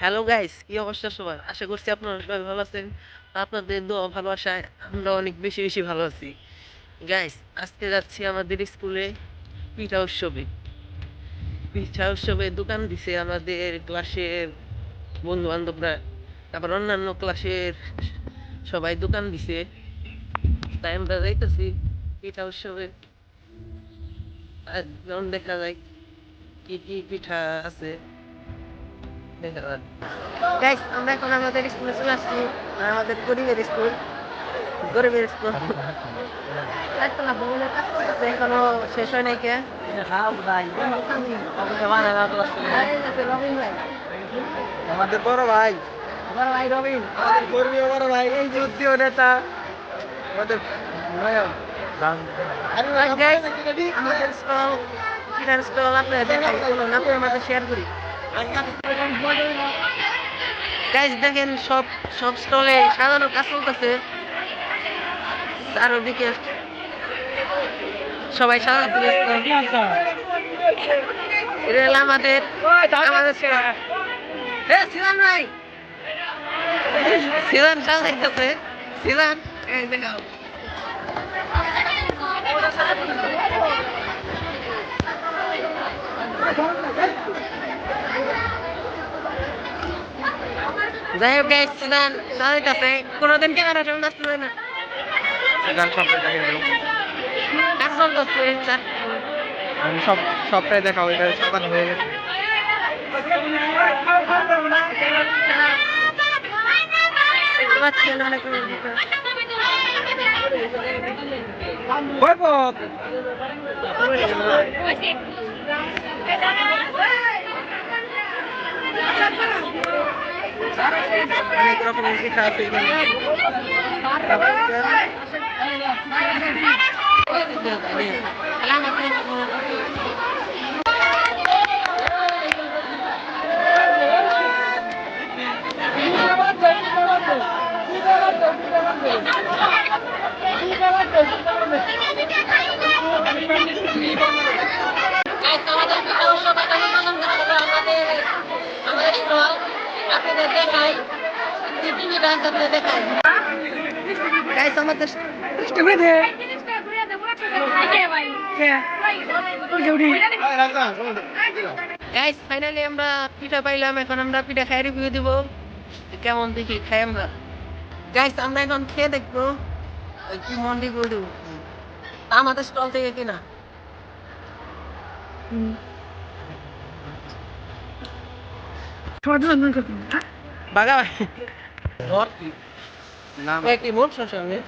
Hello guys কি অবস্থা সবার? আশা করছি আপনারা সবাই ভালো আছেন। আপনাদের দোয়া ভালোবাসায় আমরা অনেক বেশি বেশি ভালো আছি। গাইস আজকে যাচ্ছি আমাদের স্কুলে পিঠা উৎসবে। পিঠা উৎসবে দোকান দিছে আমাদের ক্লাসের বন্ধু বান্ধবরা তারপর অন্যান্য ক্লাসের সবাই দোকান দিছে। তাই আমরা যাইতেছি পিঠা উৎসবে। দেখা যায় কি কি পিঠা আছে। গাইস আমরা এখন আমাদের স্কুলে চলে আসছি। আমাদের গরিবের স্কুল। গরিবের স্কুল। একতলা ভবনের কাজ করতেছে, এখনও শেষ হয় নাই কে? আমাদের বড় ভাই। বড় ভাই রবিন। আমাদের বড় ভাই। এই যুদ্ধীয় নেতা। আমাদের আমাদের স্টল কিরান স্টল আপনারা দেখাই আমাদের শেয়ার করি। গাইজ দেখেন সব সব স্টলে সাজানোর কাজ চলতেছে। চারদিকে সবাই সাজাতে ব্যস্ত। এটা আমাদের আমাদের সিলান ভাই। সিলান সাজাইতেছে। সিলান দেখাও। যাই হোক গাইজ সিলান সাজাইতেছে কোনোদিন ক্যামেরা সামনে আসতে না। গান সবটাই দেখে দেবো। কাজ চলতেছে স্যার। আমি সব সবটাই দেখাও এটা সাবান হয়ে গেছে। Microphone yung sinabi niya. Salamat po. আছে এখানে গাইস আমাদের গাইস ফাইনালি আমরা পিঠা পাইলাম এখন আমরা পিঠা খাই রিভিউ দিব। কেমন দেখি খাই আমরা। গাইস আমরা এখন খেয়ে দেখব কি মন রিভিউ দিব আমাদের স্টল থেকে কিনা। বাগা ভাই নাম একটি মোট সঙ্গে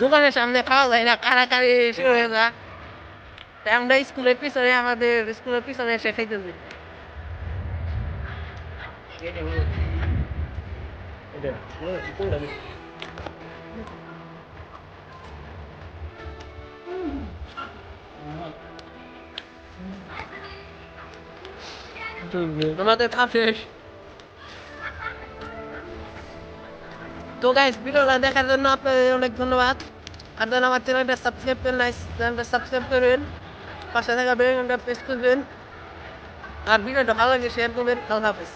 দোকানের সামনে খাওয়া যায় না কারাকারি শুরু হয়ে যায় তাই আমরা স্কুলের পিছনে আমাদের স্কুলের পিছনে এসে খাইতেছি আমাদের খাওয়া শেষ তো গাইস ভিডিওটা দেখার জন্য আপনাদের অনেক ধন্যবাদ। আপনারা আমার চ্যানেলটা সাবস্ক্রাইব করেন চ্যানেলটা সাবস্ক্রাইব করবেন পাশে থাকা বেল প্রেস করবেন। আর ভিডিওটা ভালো লাগে শেয়ার করবেন। আল্লাহ হাফেজ।